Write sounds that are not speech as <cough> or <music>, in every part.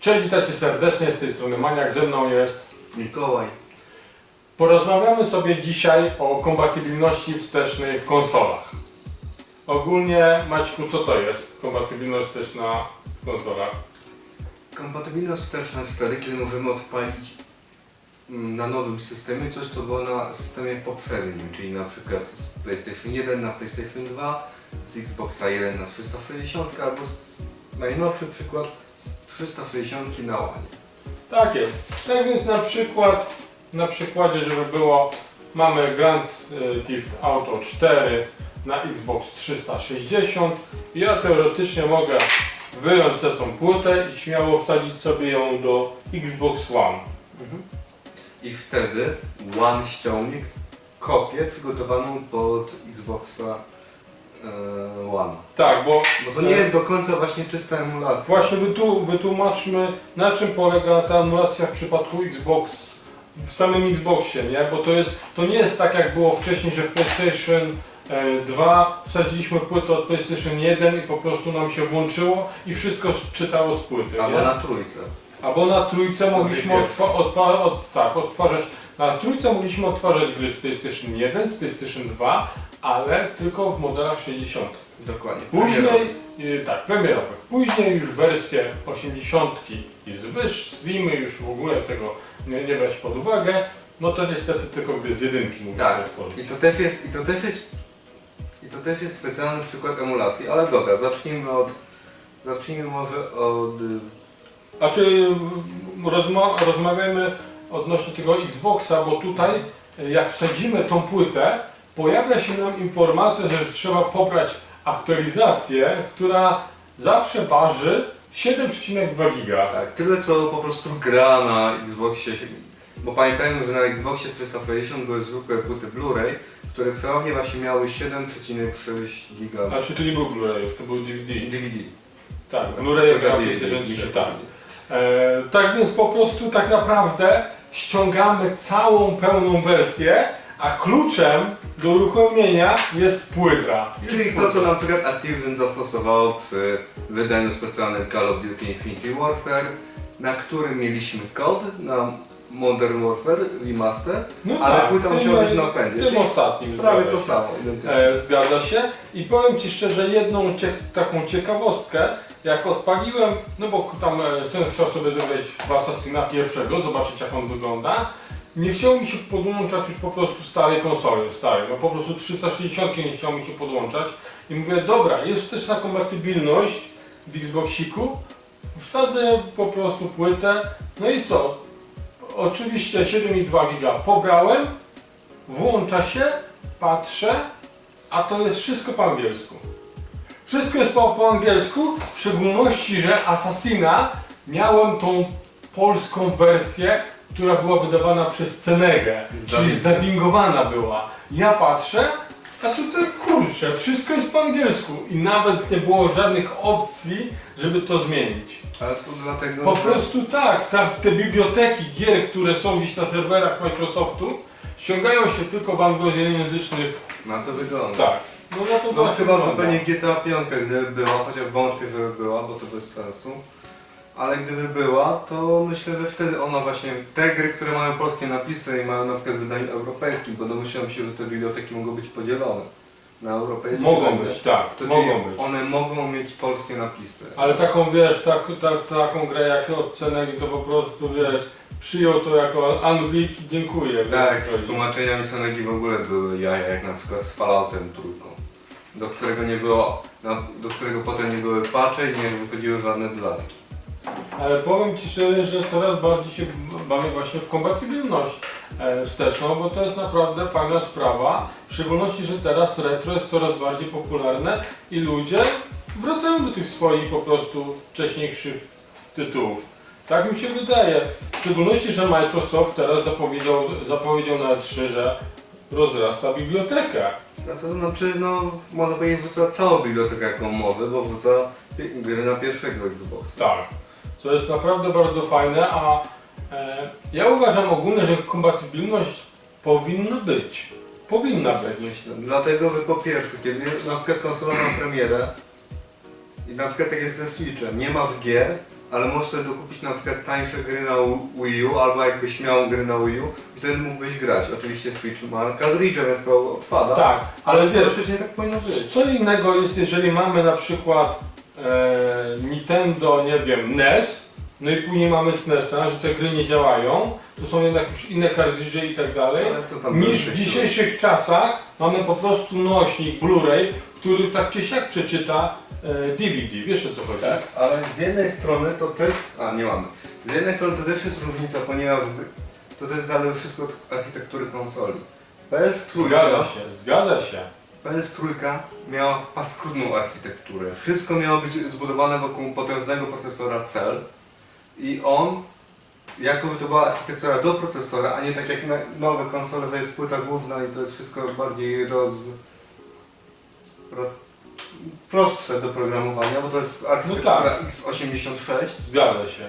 Cześć, witajcie serdecznie, z tej strony Maniak, ze mną jest. Mikołaj. Porozmawiamy sobie dzisiaj o kompatybilności wstecznej w konsolach. Ogólnie, Maćku, co to jest kompatybilność wsteczna w konsolach? Kompatybilność wsteczna jest wtedy, kiedy możemy odpalić mm, na nowym systemie coś, co było na systemie poprzednim, czyli na przykład z PlayStation 1 na PlayStation 2, z Xboxa 1 na 360 albo z, najnowszy przykład 360 na One. Tak jest. Tak więc na przykład, na przykładzie, żeby było, mamy Grand y, Theft Auto 4 na Xbox 360 i ja teoretycznie mogę wyjąć sobie tą płytę i śmiało wsadzić sobie ją do Xbox One. I wtedy One ściągnie kopię przygotowaną pod Xboxa e, One. Tak, bo Bo to nie jest do końca właśnie czysta emulacja. Właśnie wytłu- wytłumaczmy, na czym polega ta emulacja w przypadku Xbox, w samym Xboxie, nie? Bo to jest, to nie jest tak jak było wcześniej, że w PlayStation e, 2 wsadziliśmy płytę od PlayStation 1 i po prostu nam się włączyło i wszystko czytało z płyty, Albo nie? na trójce. Albo na trójce mogliśmy odpa- od, tak, odtwarzać, na trójce mogliśmy odtwarzać gry z PlayStation 1, z PlayStation 2, ale tylko w modelach 60. Dokładnie. Później, y, tak, premierowych. Później już wersje 80 i zwyż, Slimy już w ogóle tego nie, nie brać pod uwagę. No to niestety tylko gry z jedynki mogliśmy Tak. otworzyć. I to też jest, i to też jest, i to też jest specjalny przykład emulacji, ale dobra, zacznijmy od, zacznijmy może od, y, Znaczy rozma rozmawiamy odnośnie tego Xboxa, bo tutaj y, jak wsadzimy tą płytę, pojawia się nam informacja, że trzeba pobrać aktualizację, która zawsze waży 7,2 giga. tak, tyle co po prostu gra na Xboxie, bo pamiętajmy, że na Xboxie 360 były zwykłe płyty Blu-ray, które przeważnie właśnie miały 7,6 giga Znaczy to nie był Blu-ray, to był DVD. DVD. Tak, Blu-ray DVD, PlayStation mi się 3, to tak. E, tak więc po prostu tak naprawdę ściągamy całą pełną wersję, a kluczem do uruchomienia jest płyta. Jest Czyli płyta. to, co na przykład Activision zastosowało przy wydaniu specjalnym Call of Duty Infinity Warfare, na którym mieliśmy kod na Modern Warfare Remaster, No ale tak, płyta musiała być na pędzie. W tym ostatnim Prawie to samo, identycznie. E, zgadza się. I powiem Ci szczerze jedną taką ciekawostkę. Jak odpaliłem, no bo tam e, syn chciał sobie zrobić w Assassina pierwszego, zobaczyć jak on wygląda. Nie chciało mi się podłączać już po prostu starej konsoli, starej. No po prostu 360 nie chciało mi się podłączać. I mówię, dobra, jest też na kompatybilność w Xboxiku. Wsadzę po prostu płytę. No i co? Oczywiście 7,2 giga pobrałem, włącza się, patrzę, a to jest wszystko po angielsku. Wszystko jest po, po angielsku, w szczególności, że Assassina miałem tą polską wersję, która była wydawana przez Cenegę, czyli Zdubbing- zdubbingowana była. Ja patrzę, a tutaj kurczę, wszystko jest po angielsku i nawet nie było żadnych opcji, żeby to zmienić. Ale to dlatego, Po prostu tak, ta, te biblioteki gier, które są gdzieś na serwerach Microsoftu, ściągają się tylko w anglojęzycznych. na to wygląda. Tak. No, no to No chyba, wygląda. pewnie GTA 5 gdyby była, chociaż wątpię, żeby była, bo to bez sensu. Ale gdyby była, to myślę, że wtedy ona właśnie, te gry, które mają polskie napisy i mają na przykład w wydaniu europejskim, bo domyślam się, że te biblioteki mogą być podzielone na europejskie. Mogą będę, być, tak, To mogą być. one mogą mieć polskie napisy. Ale taką wiesz, tak, ta, taką grę jak od Cenegi to po prostu wiesz, przyjął to jako Anglik i dziękuję. Tak, z tłumaczeniami Sonegi w ogóle były jaja, jak na przykład z Falloutem trójką. Do którego nie było, na, do którego potem nie były patche i nie wychodziły żadne dodatki. Ale powiem Ci szczerze, że coraz bardziej się bawię właśnie w kompatybilność e, wsteczną, bo to jest naprawdę fajna sprawa. W szczególności, że teraz retro jest coraz bardziej popularne i ludzie wracają do tych swoich po prostu wcześniejszych tytułów. Tak mi się wydaje. W szczególności, że Microsoft teraz zapowiedział, zapowiedział na E3, że rozrasta bibliotekę. No to znaczy, no, można powiedzieć, wrzuca całą bibliotekę jaką mowy, bo wrzuca gry na pierwszego Xboxa. Tak. Co jest naprawdę bardzo fajne, a e, ja uważam ogólnie, że kompatybilność powinna być. Powinna Tak być. myślę. Dlatego, że po pierwsze, kiedy na przykład konsola ma premierę I na przykład tak jak ze Switchem, nie masz gier, ale możesz sobie dokupić na przykład tańsze gry na Wii U, albo jakbyś miał gry na Wii U, i wtedy mógłbyś grać. Oczywiście Switch ma cartridge, więc to odpada. Tak, ale wiesz, teoretycznie tak powinno być. co innego jest, jeżeli mamy na przykład Nintendo, nie wiem, NES, no i później mamy SNES-a, że te gry nie działają, to są jednak już inne kartridże i tak dalej, niż w dzisiejszych czasach mamy po prostu nośnik Blu-ray, który tak czy siak przeczyta e, DVD, wiesz o co chodzi? Tak, ale z jednej strony to też... A, nie mamy. Z jednej strony to też jest różnica, ponieważ to też zależy wszystko od architektury konsoli. PS3, Zgadza się, zgadza się. PS3 miała paskudną architekturę. Wszystko miało być zbudowane wokół potężnego procesora Cell i on, jako że to była architektura do procesora, a nie tak jak na nowe konsole, to jest płyta główna i to jest wszystko bardziej roz... roz prostsze do programowania, bo to jest architektura tak. x86 Zgadza się.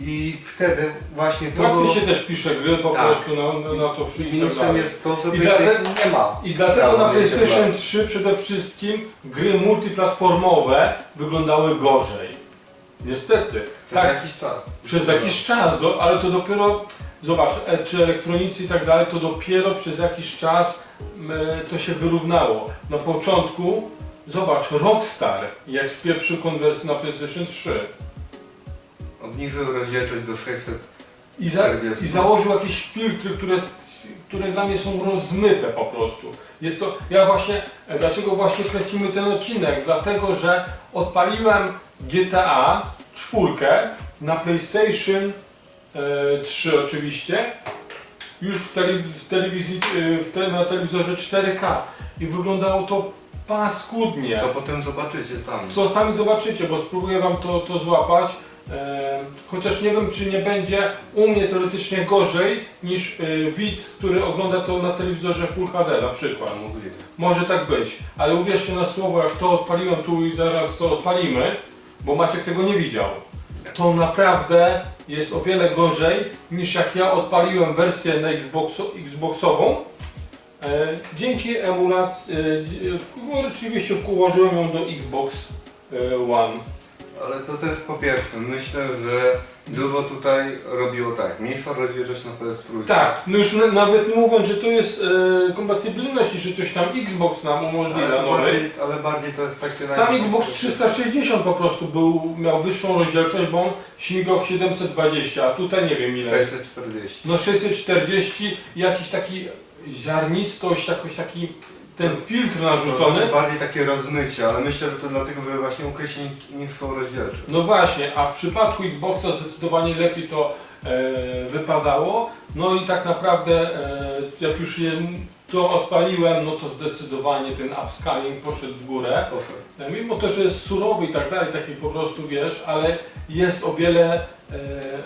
I wtedy właśnie to Łatwiej było... się też pisze gry po Tak. prostu na, na, na to wszystko. i tak Minusem dalej. jest to, że I PlayStation nie ma. I dlatego Prawo na PlayStation klasy. 3 przede wszystkim gry multiplatformowe wyglądały gorzej. Niestety. Przez Tak, jakiś czas. przez jakiś czas, do, ale to dopiero, zobacz, e, czy elektronicy i tak dalej, to dopiero przez jakiś czas m, to się wyrównało. Na początku, zobacz, Rockstar, jak spieprzył konwersję na PlayStation 3 Obniżył rozdzielczość do 600 i, za, 40. i założył jakieś filtry, które, które dla mnie są rozmyte po prostu. Jest to, ja właśnie, e, dlaczego właśnie kręcimy ten odcinek? Dlatego, że odpaliłem GTA 4 na PlayStation e, 3 oczywiście, już w, tele, w telewizji, e, w na telewizorze 4K i wyglądało to paskudnie. Co potem zobaczycie sami. Co sami zobaczycie, bo spróbuję wam to, to złapać. Chociaż nie wiem, czy nie będzie u mnie teoretycznie gorzej niż e, widz, który ogląda to na telewizorze Full HD na przykład. Może tak być, ale uwierzcie na słowo, jak to odpaliłem tu i zaraz to odpalimy, bo Maciek tego nie widział. To naprawdę jest o wiele gorzej niż jak ja odpaliłem wersję na Xboxo, Xboxową. E, dzięki emulacji, e, oczywiście ułożyłem ją do Xbox e, One. Ale to też po pierwsze, myślę, że dużo tutaj robiło tak. Mniejsza rozdzielczość na PS3. Tak, no już na, nawet nie mówiąc, że to jest e, kompatybilność i że coś tam Xbox nam ale, umożliwia to nowy. bardziej, ale bardziej to jest takie... Sam. Xbox 360 po prostu był, miał wyższą rozdzielczość, bo on śmigał w 720, a tutaj nie wiem ile. jest. 640. No 640 i jakiś taki ziarnistość, jakoś taki ten filtr To narzucony. jest bardziej takie rozmycie, ale myślę, że to dlatego, żeby właśnie niższą rozdzielczość. No właśnie, a w przypadku Xboxa zdecydowanie lepiej to e, wypadało. No i tak naprawdę e, jak już je, to odpaliłem, no to zdecydowanie ten upscaling poszedł w górę. E, Mimo to, że jest surowy i tak dalej, taki po prostu wiesz, ale jest o wiele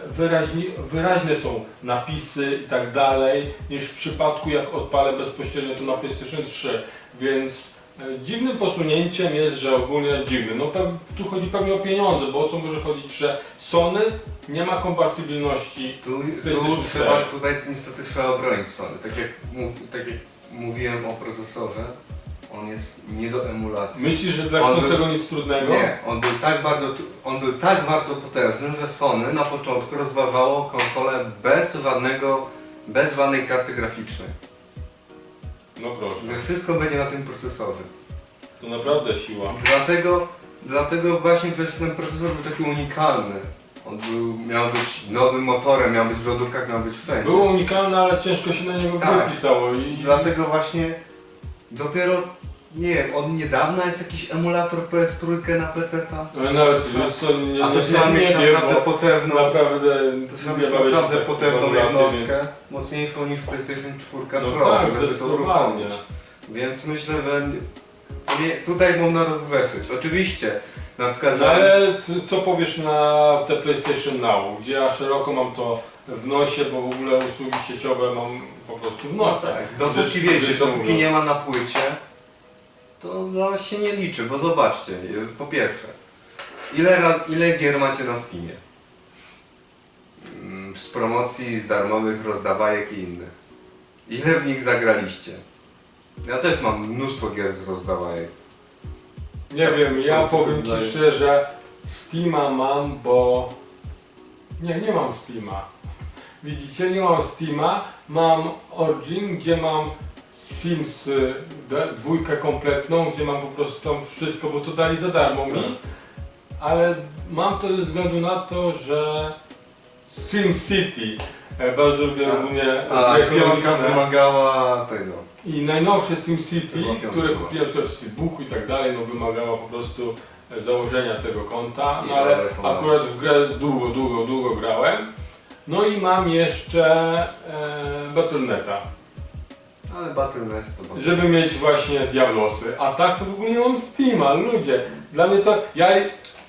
wyraźni, wyraźne są napisy i tak dalej, niż w przypadku jak odpalę bezpośrednio to na PlayStation 3. Więc e, dziwnym posunięciem jest, że ogólnie dziwny. No tu chodzi pewnie o pieniądze, bo o co może chodzić, że Sony nie ma kompatybilności. Tu, tu 4. trzeba, tutaj niestety trzeba bronić Sony. Tak jak, mów, tak jak mówiłem o procesorze, on jest nie do emulacji. Myślisz, że dla On chcącego nic trudnego? Nie, on był tak bardzo, on był tak bardzo potężny, że Sony na początku rozważało konsolę bez żadnego, bez żadnej karty graficznej. No proszę, Że wszystko będzie na tym procesorze. to naprawdę siła. Dlatego, dlatego właśnie też ten procesor był taki unikalny. On był, miał być nowym motorem, miał być w lodówkach, miał być wszędzie. Było unikalne, ale ciężko się na niego Tak. i... Dlatego właśnie dopiero, nie wiem, od niedawna jest jakiś emulator PS3 na PC-ta. No, Nawet wiesz co, nie, A to nie, trzeba nie mieć wiem, naprawdę bo potężną, naprawdę to trzeba nie mieć naprawdę tak- potężną formulacji, jednostkę, mocniejszą niż PlayStation 4 No Pro, tak, żeby to zdecydowanie. uruchomić. Więc myślę, że nie, tutaj można rozgrzeszyć. Oczywiście, na przykład No, ale ty- co powiesz na te PlayStation Now, gdzie ja szeroko mam to w nosie, bo w ogóle usługi sieciowe mam po prostu w No nosie. tak, dopóki wiecie, dopóki mówiąc. nie ma na płycie, to dla was się nie liczy, bo zobaczcie, je- po pierwsze, ile, raz, ile gier macie na Steamie? Mm, Z promocji, z darmowych rozdawajek i innych. Ile w nich zagraliście? Ja też mam mnóstwo gier z rozdawajek. Nie Tak, wiem, ja powiem Ci szczerze, Steama mam, bo... Nie, nie mam Steama. Widzicie, nie mam Steama, mam Origin, gdzie mam Sims y, dwójkę kompletną, gdzie mam po prostu tam wszystko, bo to dali za darmo mi. Tak. Ale mam to ze względu na to, że SimCity e, bardzo lubię A- ogólnie A gry piątka ekonomiczne. wymagała tego. I najnowsze SimCity, Chyba piątka które była. kupiłem sobie w Steambooku i tak dalej, no wymagało po prostu e, założenia tego konta, no I ale one są akurat w grę długo, długo, długo grałem. No i mam jeszcze e, Battle.neta, Ale Battle.net podobnie. żeby mieć właśnie Diablosy. A tak to w ogóle nie mam Steama, ludzie. Dla mnie to, ja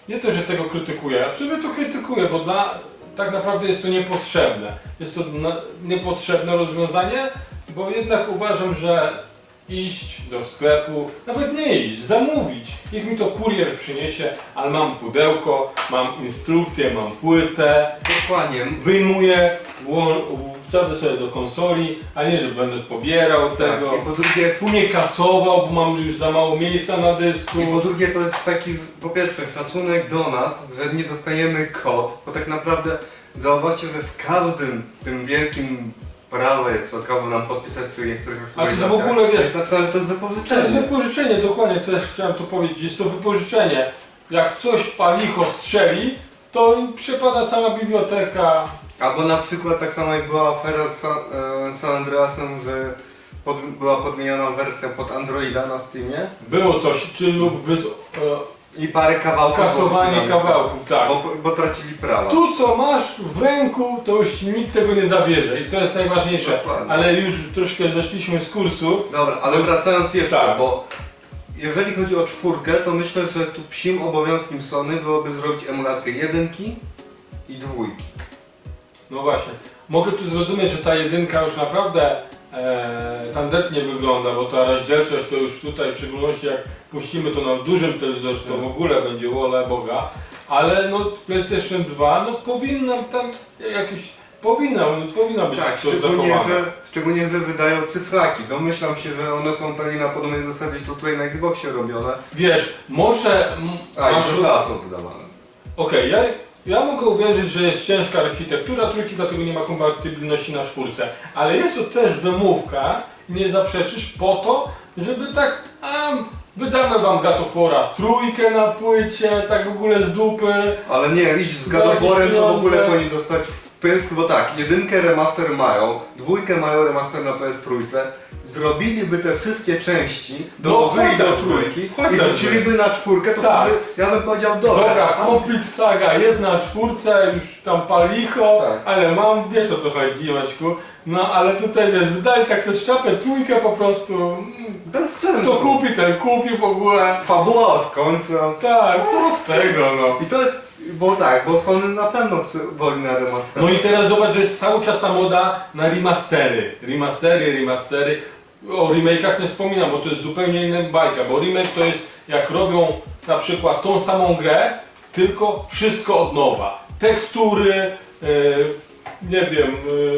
nie to, że tego krytykuję, ja sumie to krytykuję, bo dla, tak naprawdę jest to niepotrzebne. Jest to na, niepotrzebne rozwiązanie, bo jednak uważam, że iść do sklepu, nawet nie iść, zamówić. Niech mi to kurier przyniesie, ale mam pudełko, mam instrukcję, mam płytę, Dokładnie. wyjmuję, wło- wsadzę sobie do konsoli, a nie, że będę pobierał tego. Tak, i po drugie Tu nie kasował, bo mam już za mało miejsca na dysku. I po drugie to jest taki, po pierwsze, szacunek do nas, że nie dostajemy kod, bo tak naprawdę zauważcie, że w każdym tym wielkim prawie, co każe nam podpisać przy niektórych A to jest w aktualizacjach, ogóle, wiesz, jest napisane, że to jest To jest wypożyczenie. wypożyczenie, dokładnie, też chciałem to powiedzieć. Jest to wypożyczenie. Jak coś palicho strzeli, to im przypada cała biblioteka. Albo na przykład tak samo jak była afera z San, e, San Andreasem, że pod, była podmieniona wersja pod Androida na Steamie Było coś, czy lub wy, e, i parę kawałków skasowanie odcinano. kawałków, tak. Bo, bo tracili prawa. Tu co masz w ręku, to już nikt tego nie zabierze i to jest najważniejsze. Dokładnie. Ale już troszkę zeszliśmy z kursu. Dobra, ale wracając jeszcze, Tak. bo jeżeli chodzi o czwórkę, to myślę, że tu psim obowiązkiem Sony byłoby zrobić emulację jedynki i dwójki. No właśnie. Mogę tu zrozumieć, że ta jedynka już naprawdę e, tandetnie wygląda, bo ta rozdzielczość to już tutaj, w szczególności jak puścimy to na dużym telewizorze, to w ogóle będzie wolę Boga. Ale no PlayStation 2, no powinna tam jakieś, powinna, powinna być Tak, to szczególnie zachowane. że, szczególnie, że wydają cyfraki. Domyślam się, że one są pewnie na podobnej zasadzie, co tutaj na Xboxie robione. Wiesz, może m, A, i masz... dla są wydawane. Okej, ja, ja mogę uwierzyć, że jest ciężka architektura trójki, dlatego nie ma kompatybilności na czwórce. Ale jest to też wymówka, nie zaprzeczysz, po to, żeby tak, a wydamy wam Gatofora trójkę na płycie, tak w ogóle z dupy. Ale nie, iść z Gadoworem to w ogóle powinni dostać w pysk, bo tak, jedynkę remaster mają, dwójkę mają remaster na PS3, zrobiliby te wszystkie części, No, do chociażby, trójki i wróciliby na czwórkę, to Tak. wtedy ja bym powiedział, dobra, Dobra, Complete Saga jest na czwórce, już tam palicho, Tak. ale mam, wiesz o co chodzi, Maćku. No ale tutaj wiesz, wydali tak sobie szczapę, trójkę po prostu. mm, bez sensu. Kto kupi, ten kupi w ogóle. Fabuła od końca. Tak, co z tego no. I to jest, bo tak, bo Sony na pewno chce, woli na remaster. No i teraz zobacz, że jest cały czas ta moda na remastery. Remastery, remastery. O remake'ach nie wspominam, bo to jest zupełnie inna bajka, bo remake to jest jak robią na przykład tą samą grę, tylko wszystko od nowa. Tekstury, e, nie wiem,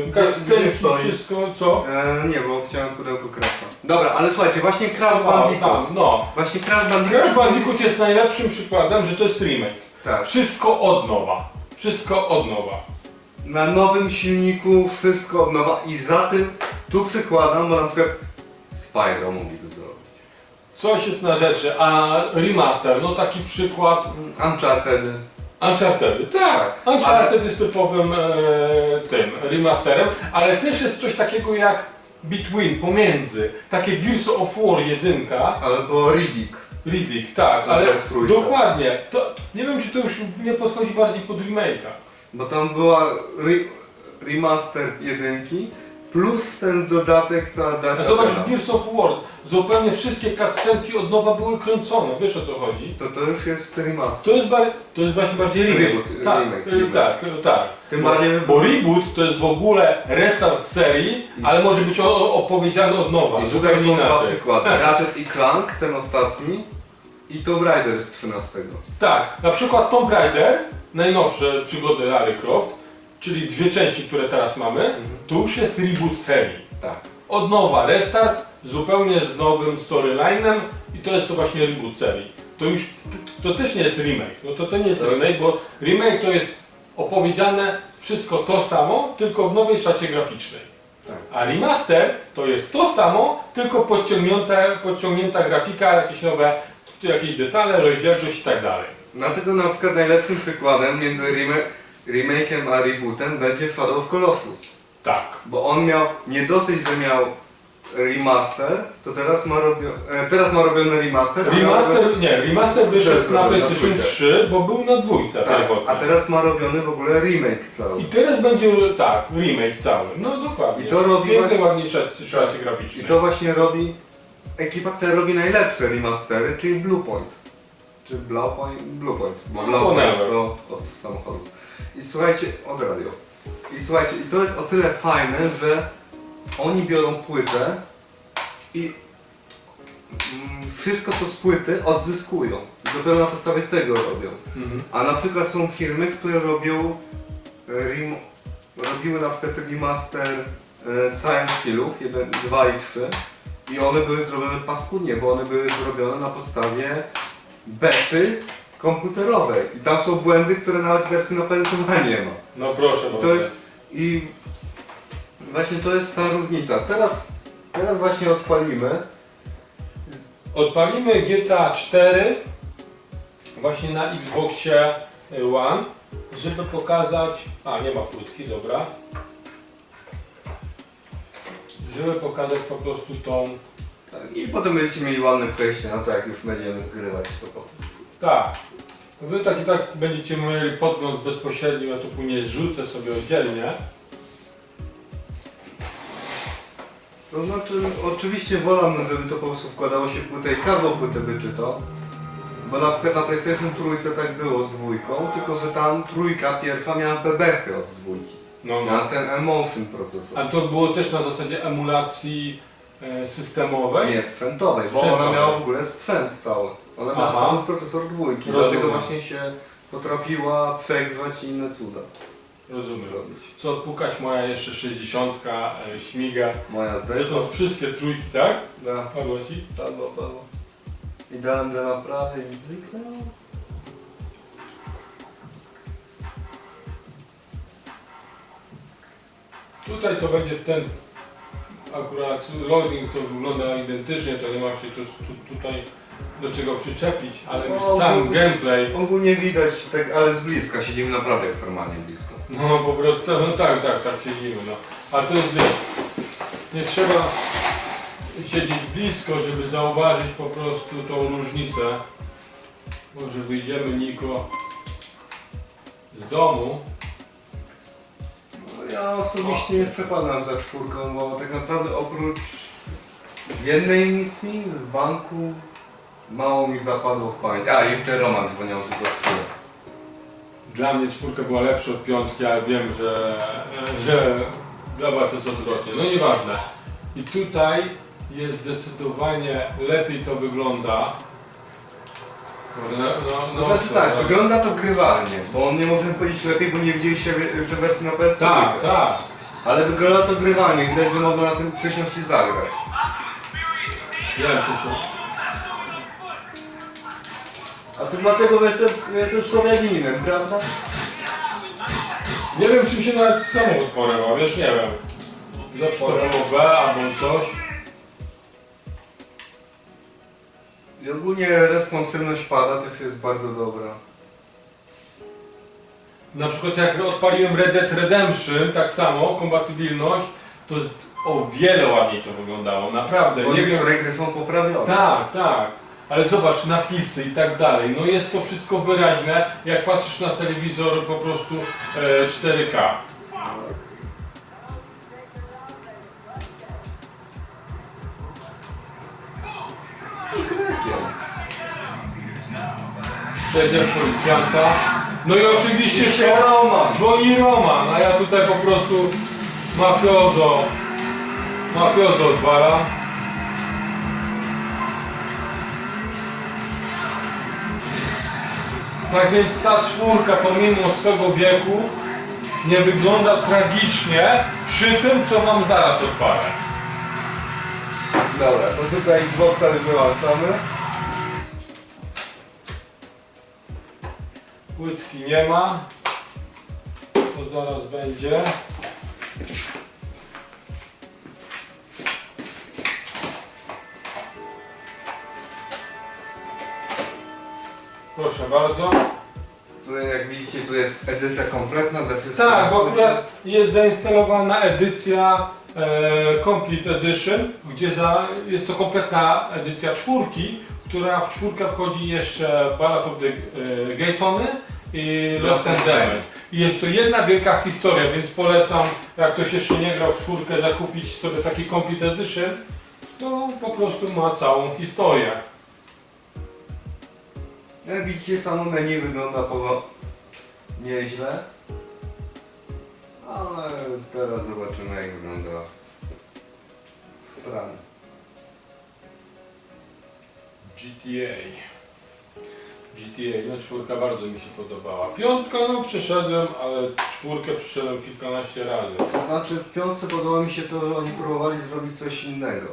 e, Gdzie- stoi? wszystko, co? E, nie, bo chciałem pudełko Crash'a. Dobra, ale słuchajcie, właśnie Crash Bandicoot. no. Właśnie Crash Bandicoot. Crash Bandicoot jest najlepszym przykładem, że to jest remake. Tak. Wszystko od nowa. Wszystko od nowa. Na nowym silniku wszystko od nowa i za tym tu przykładam, bo na przykład Spyro mogliby zrobić. Coś jest na rzeczy, a remaster, no taki przykład Uncharted. Uncharted. Tak, Tak, Uncharted jest typowym e, tym remasterem, ale też jest coś takiego jak Between, pomiędzy. Takie Gears of War 1, Albo Riddick. Riddick, tak, ale PS3. dokładnie. To, nie wiem czy to już nie podchodzi bardziej pod remake'a. Bo tam była re remaster jedynki plus ten dodatek ta Dark A zobacz w Gears of War, zupełnie wszystkie cutscenki od nowa były kręcone, wiesz o co chodzi? To to już jest remaster. To jest, bar- to jest właśnie bardziej remake. Reboot, tak, remake, y, remake. tak, tak. Tym Bo- bardziej- Bo reboot to jest w ogóle restart serii, ale może być o- opowiedziany od nowa. I tutaj zupełnie są dwa inaczej. przykłady. <laughs> Ratchet i Clank, ten ostatni. I Tomb Raider z 13. Tak, na przykład Tomb Raider, najnowsze przygody Lara Croft, czyli dwie części, które teraz mamy, to już jest reboot serii. Tak. Od nowa, restart, zupełnie z nowym storylinem i to jest to właśnie reboot serii. to już to też nie jest remake. No to to nie jest Tak. remake, bo remake to jest opowiedziane wszystko to samo, tylko w nowej szacie graficznej. Tak. A remaster to jest to samo, tylko podciągnięta, podciągnięta grafika, jakieś nowe jakieś detale, rozdzielczość i tak dalej. Dlatego na przykład najlepszym przykładem między rema- remake'em a rebootem będzie Shadow of Colossus. Tak. Bo on miał, nie dosyć, że miał remaster, to teraz ma, robio, e, teraz ma robiony remaster. a miał robiony- Remaster, nie, remaster wyszedł na PlayStation dwójkę. 3, bo był na dwójce Tak, pierwotnie. a teraz ma robiony w ogóle remake cały. I teraz będzie, tak, remake cały. No dokładnie. I to robi Piękny, właśnie- ładnie szacie. I to właśnie robi ekipa, która robi najlepsze remastery, czyli Bluepoint. Czy Bluepoint? Bluepoint, bo No, Bluepoint whatever. to od samochodu. I słuchajcie, od radio. I słuchajcie, i to jest o tyle fajne, że oni biorą płytę i mm, wszystko co z płyty odzyskują. I dopiero na podstawie tego robią. Mhm. A na przykład są firmy, które robią e, rem, robiły na przykład remaster e, Silent Hillów 1, 2 i 3 i one były zrobione paskudnie, bo one były zrobione na podstawie bety komputerowej i tam są błędy, które nawet wersji na PS2 nie ma. No proszę bardzo. to jest i właśnie to jest ta różnica. Teraz, teraz właśnie odpalimy. Odpalimy GTA 4 właśnie na Xboxie One, żeby pokazać... A, nie ma płytki, dobra. Żeby pokazać po prostu tą... Tak, I potem będziecie mieli ładne przejście na to, jak już będziemy zgrywać to potem. Tak. Wy tak i tak będziecie mieli podgląd bezpośredni, ja to później zrzucę sobie oddzielnie. To znaczy, oczywiście wolałbym, żeby to po prostu wkładało się płytę i każdą płytę by czytał. Bo na przykład na PlayStation trójce tak było z dwójką, tylko że tam trójka pierwsza miała bebechy od dwójki. No, no. Miała ten emotion procesor. A to było też na zasadzie emulacji e, systemowej? Nie sprzętowej, bo Sprzętowej. ona miała w ogóle sprzęt cały. Ona miała Aha. cały procesor dwójki, Rozumiem. dlatego właśnie się potrafiła przegrzać i inne cuda Rozumiem. robić. Co odpukać moja jeszcze 60 e, śmiga. Moja To zdechła. są wszystkie trójki, tak? Padło ci? padło, padło. Idealem do naprawy i zniknęło. Tutaj to będzie ten akurat loading to wygląda identycznie, to nie ma się tu, tu, tutaj do czego przyczepić, ale już No, sam gameplay, Ogólnie widać, tak, ale z bliska, siedzimy naprawdę ekstremalnie blisko. no po prostu, no tak, tak, tak siedzimy, no. A to jest, wiesz, nie trzeba siedzieć blisko, żeby zauważyć po prostu tą różnicę. Może wyjdziemy Niko z domu. No, ja osobiście nie przepadam za czwórką, bo tak naprawdę oprócz jednej misji w banku mało mi zapadło w pamięć. A, jeszcze Roman dzwoniący za chwilę. Dla mnie czwórka była lepsza od piątki, ale wiem, że, że dla Was jest odwrotnie. No nieważne. I tutaj jest zdecydowanie lepiej to wygląda. Może na- No, No, znaczy co, tak, no. wygląda to grywalnie, bo nie możemy powiedzieć lepiej, bo nie widzieliście jeszcze wersji na PS4. Tak, tak. Ale wygląda to grywalnie, widać, że można na tym wcześności zagrać. Wiem, co się... A to dlatego, że jestem, jestem Słowianinem, prawda? Nie wiem, czym się nawet samochód porywa, wiesz, nie wiem. Zawsze to było B albo coś. I ogólnie responsywność pada też jest bardzo dobra. Na przykład jak odpaliłem Red Dead Redemption, tak samo, kompatybilność, to o wiele łaniej to wyglądało, naprawdę. Bo nie wiem, niektóre gry są poprawione. Tak, tak. Ale zobacz, napisy i tak dalej. No jest to wszystko wyraźne, jak patrzysz na telewizor po prostu e, 4K. Przejdziemy policjanta. No i oczywiście Jeszcze co? Roman! Dzwoni Roman, a ja tutaj po prostu mafiozo, mafiozo odwalam. Tak więc ta czwórka pomimo swego wieku nie wygląda tragicznie przy tym, co mam zaraz odparę. Dobra, to tutaj Xboxa wyłączamy. Płytki nie ma. To zaraz będzie. Proszę bardzo. Tutaj jak widzicie, tu jest edycja kompletna ze wszystkim. Tak, bo akurat jest zainstalowana edycja e, Complete Edition, gdzie za, jest to kompletna edycja czwórki, która w czwórkę wchodzi jeszcze Ballad of the e, Gaytony i Lost and Damned. I jest to jedna wielka historia, więc polecam, jak ktoś jeszcze nie grał w czwórkę, zakupić sobie taki Complete Edition, to po prostu ma całą historię. Jak widzicie, samo menu wygląda poza nieźle. Ale teraz zobaczymy jak wygląda w praniu. GTA. GTA, no czwórka bardzo mi się podobała. Piątka no przeszedłem, ale czwórkę przeszedłem kilkanaście razy. To znaczy w piątce podoba mi się to, że oni próbowali zrobić coś innego.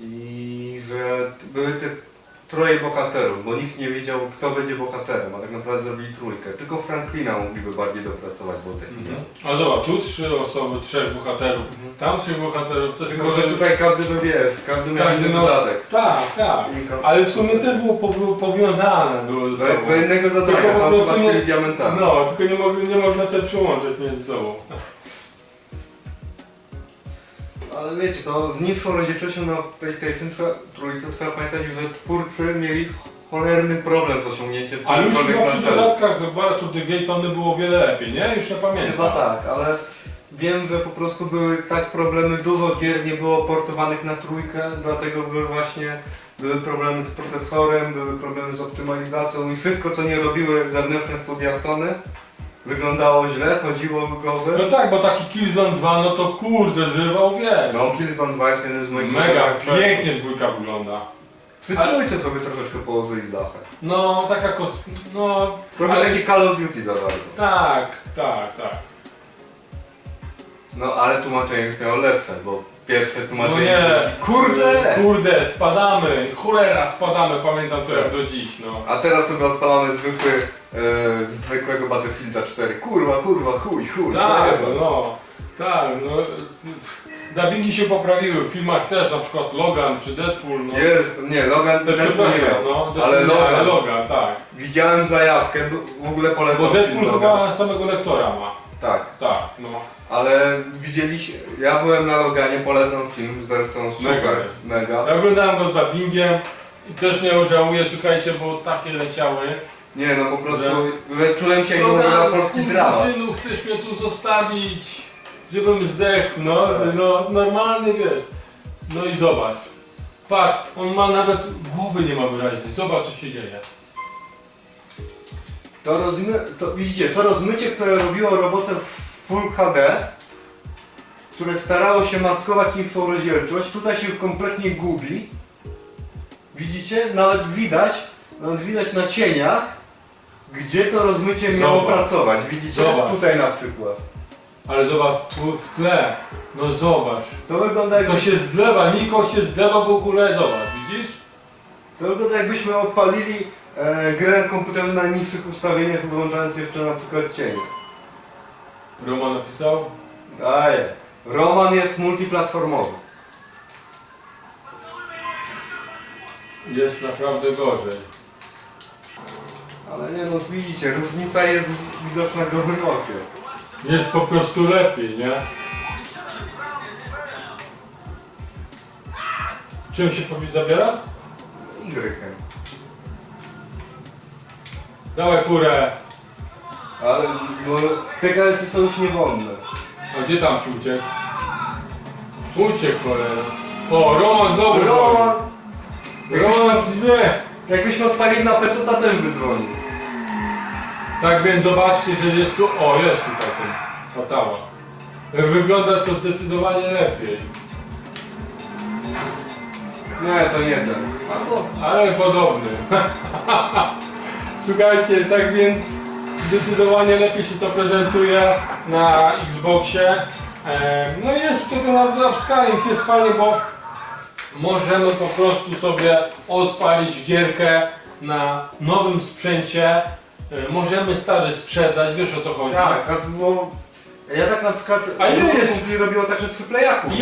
I że były te troje bohaterów, bo nikt nie wiedział kto będzie bohaterem, a tak naprawdę zrobili trójkę. Tylko Franklina mogliby bardziej dopracować, bo technika. Mhm. A zobacz, tu trzy osoby, trzech bohaterów, tam trzech bohaterów, coś Tylko, że tutaj każdy wiesz, każdy miał Każdy inny miał- dodatek. Tak, tak. Ale w sumie też było powi- powiązane było ze Do, sobą. do innego zadania, Tylko po tam prostu nie- tymi diamentami. No, tylko nie, mogli, nie można sobie przyłączyć między sobą. Ale wiecie, to z niższą rozdzielczością na PlayStation trójce trzeba pamiętać, że twórcy mieli cholerny problem z osiągnięciem A już czegokolwiek chyba na przy celu. dodatkach Ballad of the Gaytony było wiele lepiej, nie? Już nie pamiętam. Chyba tak, ale wiem, że po prostu były tak problemy, dużo gier nie było portowanych na trójkę, dlatego były właśnie były problemy z procesorem, były problemy z optymalizacją i wszystko co nie robiły zewnętrzne studia Sony wyglądało źle, chodziło gorzej. No tak, bo taki Killzone 2, no to kurde, zrywał wiesz. No Killzone 2 jest jednym z moich Mega ulubionych pięknie dwójka wygląda. Przy Ale- trójce sobie troszeczkę położyli dachę. No, taka kos... no... Trochę Ale- taki Call of Duty za bardzo. Tak, tak, tak. No ale tłumaczenie już miało lepsze, bo pierwsze No tłumaczenie... nie. Kurde! Kurde, spadamy, cholera, spadamy, pamiętam to jak do dziś, no. A teraz sobie odpalamy zwykły, e, zwykłego Battlefielda 4. Kurwa, kurwa, chuj, chuj. Tak, zajebać. no, tak, no. Dubbingi się poprawiły, w filmach też, na przykład Logan czy Deadpool, no. Jest, nie, Logan No, Deadpool nie przepraszam, miał. no, ale Deadpool, Logan. ale Logan, tak. Widziałem zajawkę, w ogóle polecam Bo film Deadpool Logan. chyba samego lektora ma. Tak, Tak, no. ale widzieliście, ja byłem na Loganie, polecam film, zresztą super, Mega jest. mega. Ja oglądałem go z dubbingiem i też nie żałuję, słuchajcie, bo takie leciały. Nie no, po prostu, Że- czułem się jak na polski dramat. synu, chcesz mnie tu zostawić, żebym zdechł, no, Tak. no, normalny, wiesz. No i zobacz. Patrz, on ma nawet głowy nie ma wyraźnej, zobacz co się dzieje. To, rozmy, to widzicie, to rozmycie, które robiło robotę w Full HD, które starało się maskować niższą rozdzielczość, tutaj się kompletnie gubi. Widzicie? Nawet widać, nawet widać na cieniach, gdzie to rozmycie miało Zobacz. pracować. Widzicie? Zobacz. Tutaj na przykład. Ale zobacz, tu w tle, no zobacz. To wygląda jakby, To się zlewa, Niko się zlewa w ogóle, zobacz, widzisz? to wygląda jakbyśmy odpalili e, grę na komputerze na niższych ustawieniach, wyłączając jeszcze na przykład cienie. Roman napisał? Daje. Roman jest multiplatformowy. Jest naprawdę gorzej. Ale nie no, widzicie, różnica jest widoczna gołym okiem. Jest po prostu lepiej, nie? Czym się powiedz zabiera? Y. Dawaj furę. Ale no, PKS-y są już niewolne. A gdzie tam się uciekł? Uciekł cholera. O, Roman znowu Roman! dzwoni. Roman wie. Jakbyśmy odpalili na PC, to też by dzwonił. Tak więc zobaczcie, że jest tu... O, jest tutaj ten fatała. Wygląda to zdecydowanie lepiej. Nie, to nie ten. Albo... Ale podobny. Słuchajcie, tak więc zdecydowanie lepiej się to prezentuje na Xboxie. No i jest tutaj ten upscaling, jest fajnie, bo możemy po prostu sobie odpalić gierkę na nowym sprzęcie e, możemy stary sprzedać, wiesz o co chodzi? Tak, a było... Ja tak na przykład... A ile jest- kumpli robiło także przy.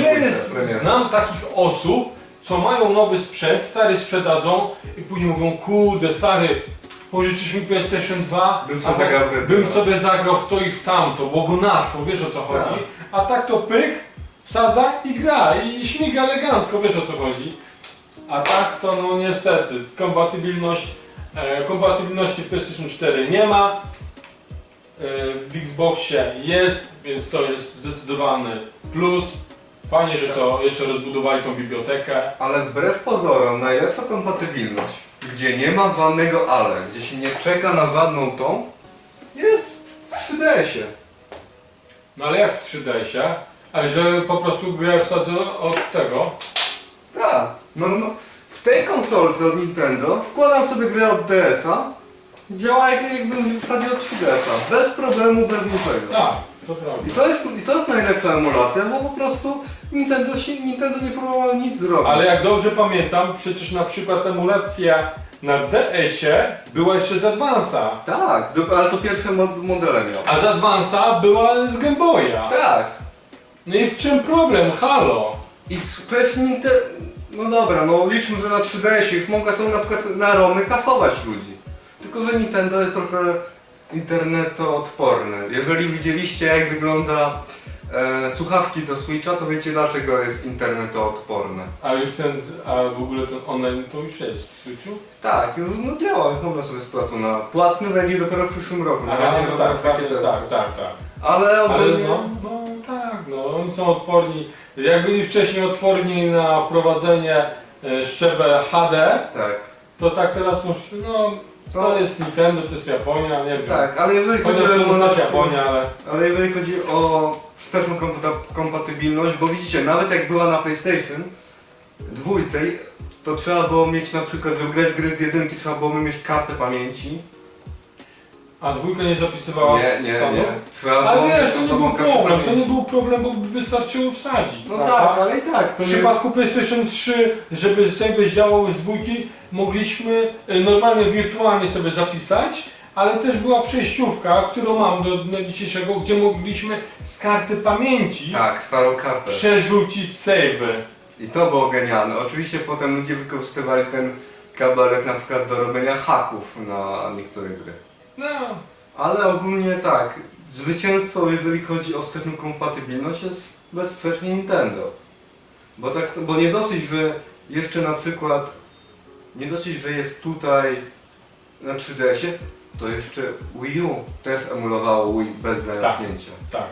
Ile jest, znam takich osób, co mają nowy sprzęt, stary sprzedadzą i później mówią, kurde stary, pożyczysz mi PlayStation 2, Bym sobie bo- zagrał w bym sobie zagrał w to i w tamto, bo go naszło, wiesz o co chodzi, Tak. a tak to pyk, wsadza i gra i śmiga elegancko, wiesz o co chodzi. A tak to no niestety, kompatybilność, e, kompatybilności w PlayStation 4 nie ma, e, w Xboxie jest, więc to jest zdecydowany plus. Fajnie, że to jeszcze rozbudowali tą bibliotekę. Ale wbrew pozorom, najlepsza kompatybilność, gdzie nie ma żadnego ale, gdzie się nie czeka na żadną tą, jest w 3DS-ie. No ale jak w 3DS-ie? A że po prostu grę wsadzę od tego. Tak, no, no w tej konsolce od Nintendo wkładam sobie grę od DS-a, działa jak, jakbym wsadził od 3DS-a, bez problemu, bez niczego. Tak, to prawda. I to jest, i to jest najlepsza emulacja, bo po prostu Nintendo, się, Nintendo nie próbowało nic zrobić. Ale jak dobrze pamiętam, przecież na przykład emulacja na DS-ie była jeszcze z Advance'a. Tak, do, ale to pierwsze mo- modele miał. A z była z Game Boya. Tak. No i w czym problem? Halo! I s- Nintendo... No dobra, no liczmy, że na 3DS już mogła sobie na przykład na romy kasować ludzi. Tylko, że Nintendo jest trochę internetoodporne. Jeżeli widzieliście jak wygląda e, słuchawki do Switcha, to wiecie dlaczego jest internetoodporne. A już ten, a w ogóle ten online to już jest w Switchu? Tak, już, no działa, można sobie z Platuna. Płatny będzie dopiero w przyszłym roku. na razie no robią tak, tak, testy. tak, tak, tak. Ale ogólnie... no, no tak, no oni są odporni. Jak byli wcześniej odporni na wprowadzenie e, szczebel HD, Tak. to tak teraz są, no to No. jest Nintendo, to jest Japonia, nie wiem. Tak, ale jeżeli chodzi Chociaż o to emulację... Japonia, ale Ale jeżeli chodzi o wsteczną kompatybilność, bo widzicie, nawet jak była na PlayStation dwójce, to trzeba było mieć na przykład, żeby grać gry z jedynki, trzeba było mieć kartę pamięci. A dwójka nie zapisywała Nie, nie, nie. Ale wiesz, to nie był problem, to nie był problem, bo wystarczyło wsadzić. No prawda? tak, ale i tak, to W nie... przypadku PlayStation 3, żeby save działały z dwójki, mogliśmy e, normalnie wirtualnie sobie zapisać, ale też była przejściówka, którą mam do dnia dzisiejszego, gdzie mogliśmy z karty pamięci Tak, starą kartę. przerzucić save'y. I to było genialne. Oczywiście potem ludzie wykorzystywali ten kabelek na przykład do robienia haków na niektóre gry. No, Ale ogólnie tak, zwycięzcą jeżeli chodzi o wsteczną kompatybilność jest bezsprzecznie Nintendo. Bo, tak, s- bo nie dosyć, że jeszcze na przykład, nie dosyć, że jest tutaj na 3DS-ie, to jeszcze Wii U też emulowało Wii bez zamknięcia. tak.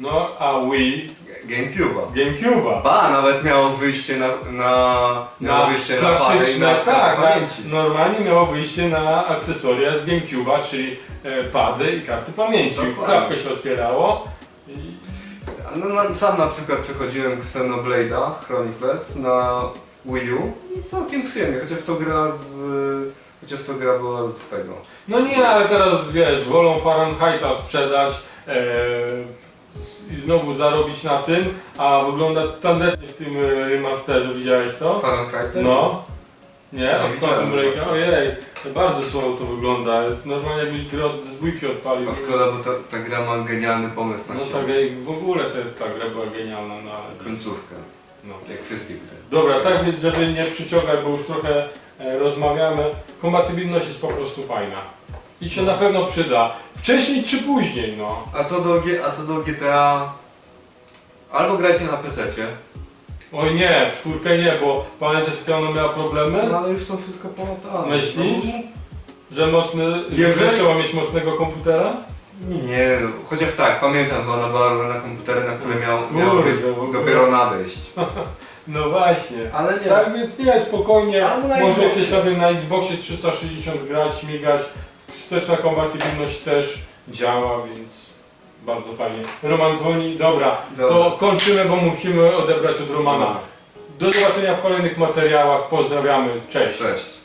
No, a Wii, Gamecube'a. Gamecube'a. Ba, nawet miało wyjście na, na, miało wyjście na parę i na tak, kartę na, pamięci. normalnie miało wyjście na akcesoria z Gamecube'a, czyli e, pady i karty pamięci. Dokładnie. Klapkę się otwierało i No, na, sam na przykład przechodziłem Xenoblade'a Chronicles na Wii U i całkiem przyjemnie, chociaż to gra z... chociaż to gra była z tego. No nie, ale teraz wiesz, wolą Fahrenheita sprzedać e, i znowu zarobić na tym, a wygląda tandetnie w tym e, remasterze, widziałeś to? Fahrenheit? No. Nie? A w Quantum Breaka? Ojej, bardzo słabo to wygląda. Normalnie jakbyś grę od- z dwójki odpalił. No szkoda, bo ta, ta gra ma genialny pomysł na No siebie. tak, jak w ogóle te, ta gra była genialna. No, ale- Końcówkę, no. jak wszystkie gry. Dobra, tak więc żeby nie przyciągać, bo już trochę e, rozmawiamy, kompatybilność jest po prostu fajna. I się na pewno przyda. Wcześniej czy później, no. A co do, G, a co do GTA... Albo grajcie na PC-cie, Oj nie, w czwórkę nie, bo pamiętasz jakie ona miała problemy? no ale już są wszystko połatane. Myślisz? No, Że mocny, Jeżeli- że trzeba mieć mocnego komputera? Nie, no, chociaż tak, pamiętam, że ona była na komputery, na które miał, Kurde, w ogóle. dopiero nadejść. <laughs> No właśnie. Ale nie. Tak więc nie, spokojnie, Albo na możecie Xboxie. sobie na Xboxie 360 grać, śmigać. Wsteczna kompatybilność też działa, więc bardzo fajnie. Roman dzwoni, dobra, Dobra. to kończymy, bo musimy odebrać od Romana. Do zobaczenia w kolejnych materiałach, pozdrawiamy, cześć. Cześć.